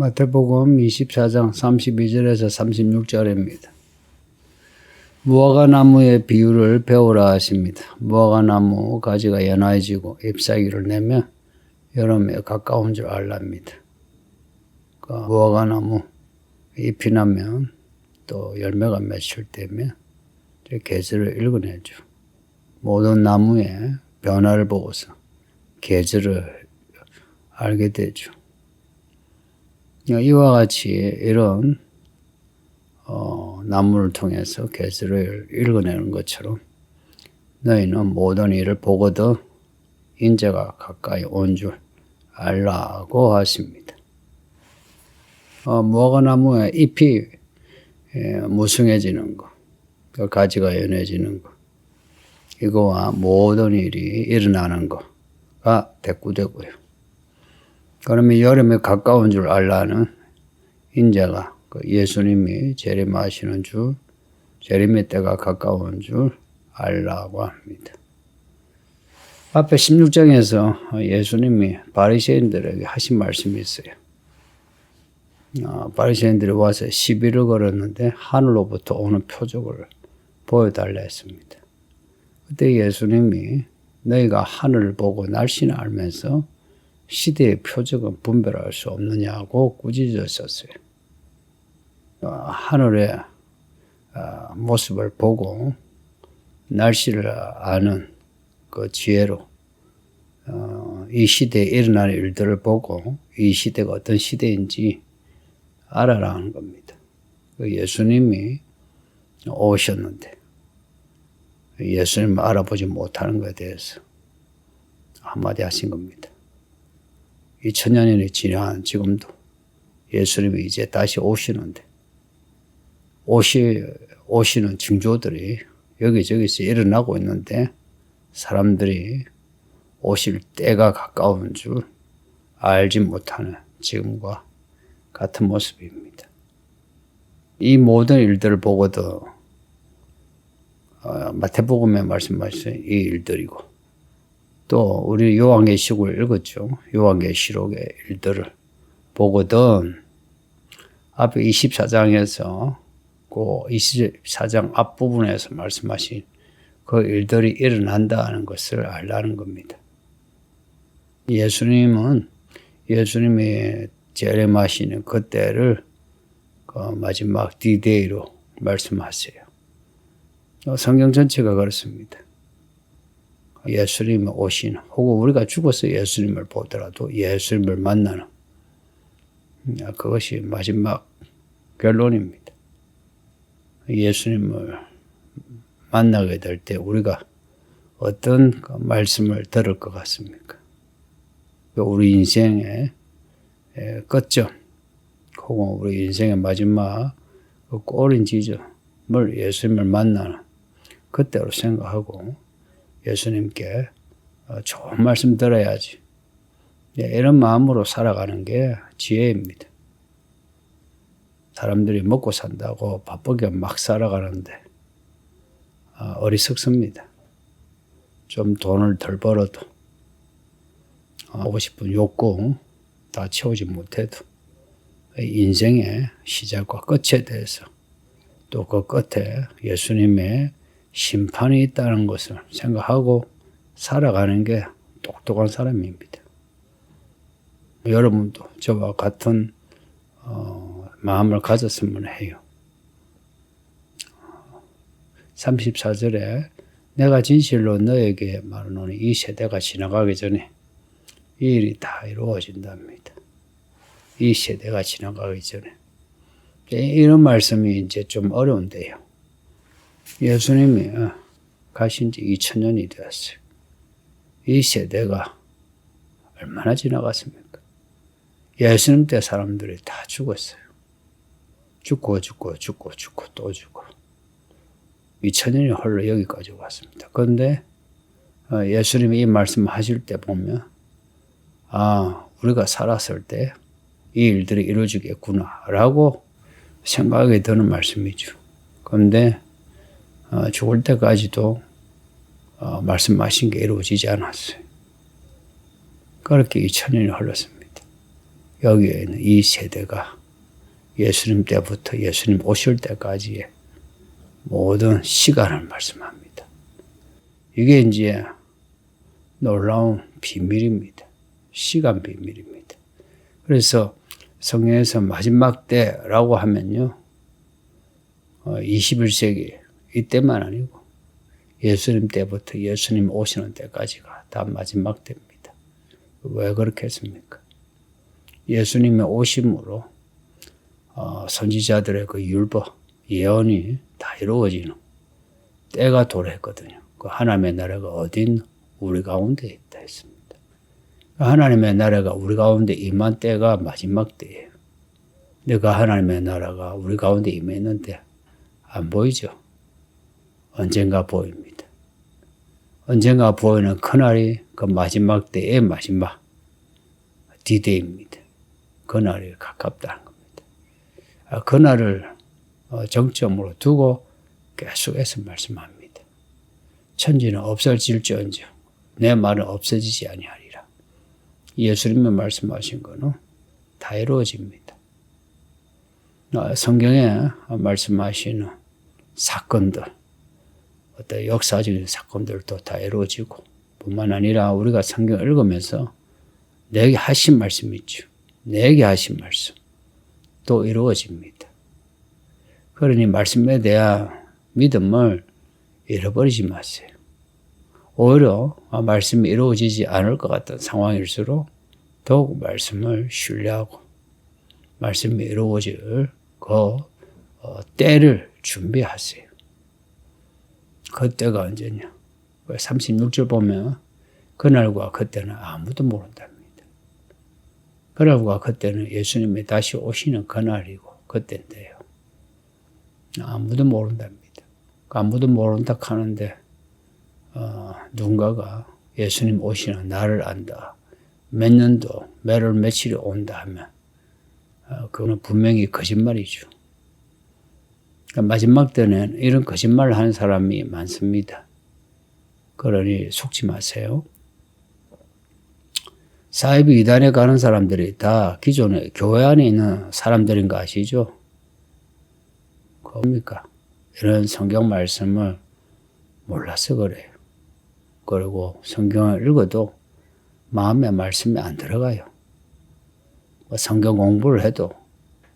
마태복음 24장 32절에서 36절입니다. 무화과 나무의 비유를 배우라 하십니다. 무화과 나무 가지가 연화해지고 잎사귀를 내면 여름에 가까운 줄 알랍니다. 그 무화과 나무 잎이 나면 또 열매가 맺힐 때면 계절을 읽어내죠. 모든 나무의 변화를 보고서 계절을 알게 되죠. 이와 같이 이런 어, 나무를 통해서 계절을 읽어내는 것처럼 너희는 모든 일을 보거든 인자가 가까이 온 줄 알라고 하십니다. 어, 무화과 나무의 잎이 예, 무성해지는 것, 그 가지가 연해지는 것, 이거와 모든 일이 일어나는 것가 대꾸되고요. 그러면 여름에 가까운 줄 알라는 인자가 그 예수님이 재림하시는 줄, 재림의 때가 가까운 줄 알라고 합니다. 앞에 16장에서 예수님이 바리새인들에게 하신 말씀이 있어요. 어, 바리새인들이 와서 시비를 걸었는데 하늘로부터 오는 표적을 보여달라 했습니다. 그때 예수님이 너희가 하늘을 보고 날씨는 알면서 시대의 표적은 분별할 수 없느냐고 꾸짖으셨어요. 어, 하늘의 어, 모습을 보고 날씨를 아는 그 지혜로 어, 이 시대에 일어나는 일들을 보고 이 시대가 어떤 시대인지 알아라는 겁니다. 그 예수님이 오셨는데 예수님을 알아보지 못하는 것에 대해서 한마디 하신 겁니다. 2000년이 지난 지금도 예수님이 이제 다시 오시는데 오시, 오시는 징조들이 여기저기서 일어나고 있는데 사람들이 오실 때가 가까운 줄 알지 못하는 지금과 같은 모습입니다. 이 모든 일들을 보고도 어, 마태복음에 말씀하신 이 일들이고 또 우리 요한계시록을 읽었죠. 요한계시록의 일들을 보거든 앞에 24장에서 그 24장 앞부분에서 말씀하신 그 일들이 일어난다는 것을 알라는 겁니다. 예수님은 예수님이 재림하시는 그때를 그 마지막 디데이로 말씀하세요. 성경 전체가 그렇습니다. 예수님 오신 혹은 우리가 죽어서 예수님을 보더라도 예수님을 만나는 그것이 마지막 결론입니다. 예수님을 만나게 될 때 우리가 어떤 그 말씀을 들을 것 같습니까? 우리 인생의 끝점, 혹은 우리 인생의 마지막 그 꼬린 지점을 예수님을 만나는 그때로 생각하고 예수님께 어, 좋은 말씀 들어야지. 예, 이런 마음으로 살아가는 게 지혜입니다. 사람들이 먹고 산다고 바쁘게 막 살아가는데 어, 어리석습니다. 좀 돈을 덜 벌어도 어, 하고 싶은 욕구 다 채우지 못해도 인생의 시작과 끝에 대해서 또 그 끝에 예수님의 심판이 있다는 것을 생각하고 살아가는 게 똑똑한 사람입니다. 여러분도 저와 같은 어, 마음을 가졌으면 해요. 34절에 내가 진실로 너에게 말하노니 이 세대가 지나가기 전에 이 일이 다 이루어진답니다. 이 세대가 지나가기 전에. 이런 말씀이 이제 좀 어려운데요. 예수님이 어, 가신 지 2000년이 되었어요. 이 세대가 얼마나 지나갔습니까? 예수님 때 사람들이 다 죽었어요. 죽고 죽고 죽고 죽고 또 죽고. 2000년이 홀로 여기까지 왔습니다. 그런데 어, 예수님이 이 말씀 하실 때 보면 아 우리가 살았을 때 이 일들이 이루어지겠구나라고 생각이 드는 말씀이죠. 그런데 어, 죽을 때까지도 어, 말씀하신 게 이루어지지 않았어요. 그렇게 2000년이 흘렀습니다. 여기에 있는 이 세대가 예수님 때부터 예수님 오실 때까지의 모든 시간을 말씀합니다. 이게 이제 놀라운 비밀입니다. 시간 비밀입니다. 그래서 성경에서 마지막 때라고 하면요. 21세기 어, 이때만 아니고 예수님 때부터 예수님 오시는 때까지가 다 마지막 때입니다. 왜 그렇게 했습니까? 예수님의 오심으로 어, 선지자들의 그 율법, 예언이 다 이루어지는 때가 도래했거든요. 그 하나님의 나라가 어딘 우리 가운데 있다 했습니다. 그 하나님의 나라가 우리 가운데 임한 때가 마지막 때예요. 내가 하나님의 나라가 우리 가운데 임했는데 안 보이죠? 언젠가 보입니다. 언젠가 보이는 그날이 그 마지막 때의 마지막 디데이입니다. 그날이 가깝다는 겁니다. 아, 그날을 어, 정점으로 두고 계속해서 말씀합니다. 천지는 없어질지언정 내 말은 없어지지 아니하리라. 예수님이 말씀하신 거는 다 이루어집니다. 어, 성경에 말씀하시는 사건들, 어떤 역사적인 사건들도 다 이루어지고 뿐만 아니라 우리가 성경 읽으면서 내게 하신 말씀 있죠. 내게 하신 말씀 또 이루어집니다. 그러니 말씀에 대한 믿음을 잃어버리지 마세요. 오히려 말씀이 이루어지지 않을 것 같은 상황일수록 더욱 말씀을 신뢰하고 말씀이 이루어질 그 어, 때를 준비하세요. 그때가 언제냐? 36절 보면 그날과 그때는 아무도 모른답니다. 그날과 그때는 예수님이 다시 오시는 그날이고 그때인데요. 아무도 모른답니다. 아무도 모른다 하는데 어, 누군가가 예수님 오시는 날을 안다. 몇 년도, 몇월 며칠이 온다 하면 어, 그거는 분명히 거짓말이죠. 그러니까 마지막 때는 이런 거짓말을 하는 사람이 많습니다. 그러니 속지 마세요. 사이비 이단에 가는 사람들이 다 기존에 교회 안에 있는 사람들인 거 아시죠? 뭡니까? 이런 성경 말씀을 몰라서 그래요. 그리고 성경을 읽어도 마음에 말씀이 안 들어가요. 뭐 성경 공부를 해도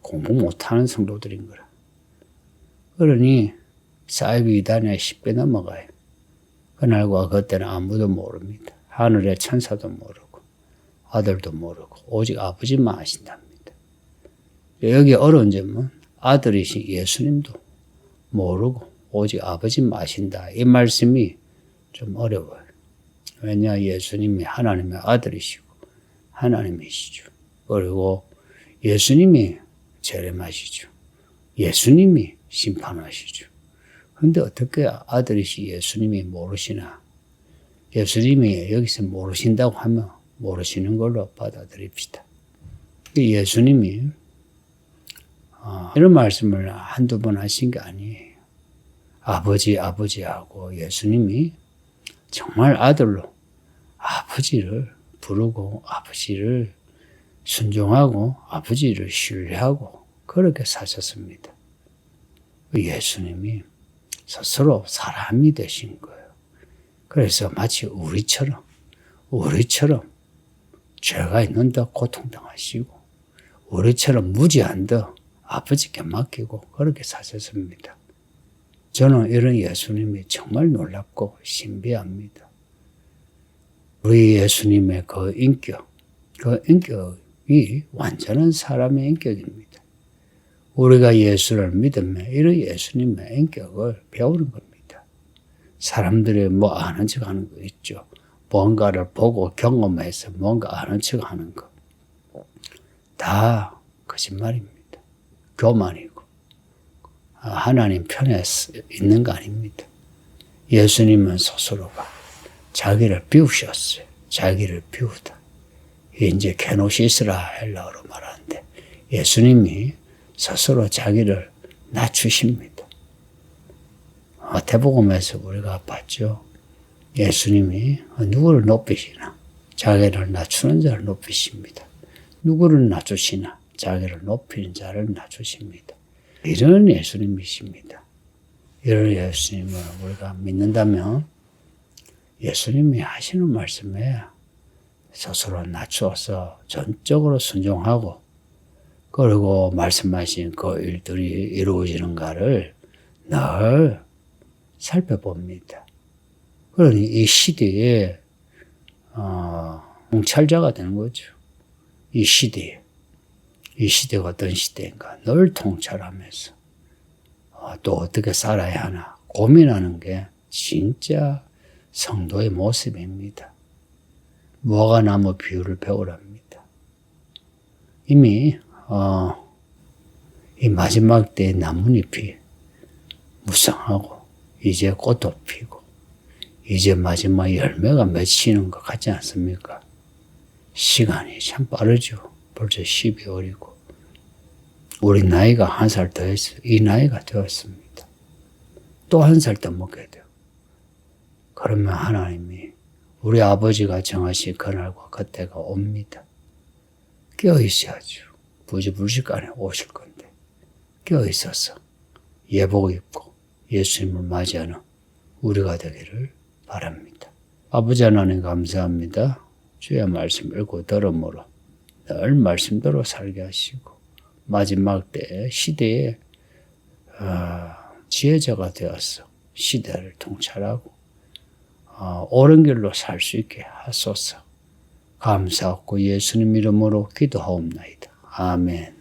공부 못하는 성도들인 거라. 그러니 사이비 이단에 쉽게 넘어가요. 그날과 그때는 아무도 모릅니다. 하늘의 천사도 모르고 아들도 모르고 오직 아버지만 아신답니다. 여기 어려운 점은 아들이신 예수님도 모르고 오직 아버지만 아신다. 이 말씀이 좀 어려워요. 왜냐 예수님이 하나님의 아들이시고 하나님이시죠. 그리고 예수님이 재림하시죠. 예수님이 심판하시죠. 근데 어떻게 아들이시 예수님이 모르시나? 예수님이 여기서 모르신다고 하면 모르시는 걸로 받아들입시다. 예수님이 어, 이런 말씀을 한두 번 하신 게 아니에요. 아버지, 아버지하고 예수님이 정말 아들로 아버지를 부르고 아버지를 순종하고 아버지를 신뢰하고 그렇게 사셨습니다. 예수님이 스스로 사람이 되신 거예요. 그래서 마치 우리처럼, 우리처럼 죄가 있는데 고통당하시고, 우리처럼 무지한데 아버지께 맡기고 그렇게 사셨습니다. 저는 이런 예수님이 정말 놀랍고 신비합니다. 우리 예수님의 그 인격, 그 인격이 완전한 사람의 인격입니다. 우리가 예수를 믿으면 이런 예수님의 인격을 배우는 겁니다. 사람들이 뭐 아는 척 하는 거 있죠. 뭔가를 보고 경험해서 뭔가 아는 척 하는 거. 다 거짓말입니다. 교만이고. 하나님 편에 있는 거 아닙니다. 예수님은 스스로가 자기를 비우셨어요. 자기를 비우다. 이제 케노시스라 헬라어로 말하는데 예수님이 스스로 자기를 낮추십니다. 마태복음에서 우리가 봤죠. 예수님이 누구를 높이시나? 자기를 낮추는 자를 높이십니다. 누구를 낮추시나 자기를 높이는 자를 낮추십니다. 이런 예수님이십니다. 이런 예수님을 우리가 믿는다면 예수님이 하시는 말씀에 스스로 낮추어서 전적으로 순종하고 그리고 말씀하신 그 일들이 이루어지는가를 늘 살펴봅니다. 그러니 이 시대에 어, 통찰자가 되는 거죠. 이 시대에 이 시대가 어떤 시대인가 늘 통찰하면서 어, 또 어떻게 살아야 하나 고민하는 게 진짜 성도의 모습입니다. 무화과 나무 비유를 배우랍니다. 이미 어, 이 마지막 때의 나뭇잎이 무성하고 이제 꽃도 피고 이제 마지막 열매가 맺히는 것 같지 않습니까? 시간이 참 빠르죠. 벌써 12월이고 우리 나이가 한 살 더했어요. 이 나이가 되었습니다. 또 한 살 더 먹게 돼요. 그러면 하나님이 우리 아버지가 정하신 그날과 그때가 옵니다. 깨어 있어야죠. 부지불식간에 오실 건데 깨어 있어서 예복 입고 예수님을 맞이하는 우리가 되기를 바랍니다. 아버지 하나님 감사합니다. 주의 말씀 읽고 들음으로 늘 말씀대로 살게 하시고 마지막 때 시대에 어, 지혜자가 되어서 시대를 통찰하고 어, 옳은 길로 살 수 있게 하소서. 감사하고 예수님 이름으로 기도하옵나이다. 아멘.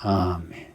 아멘.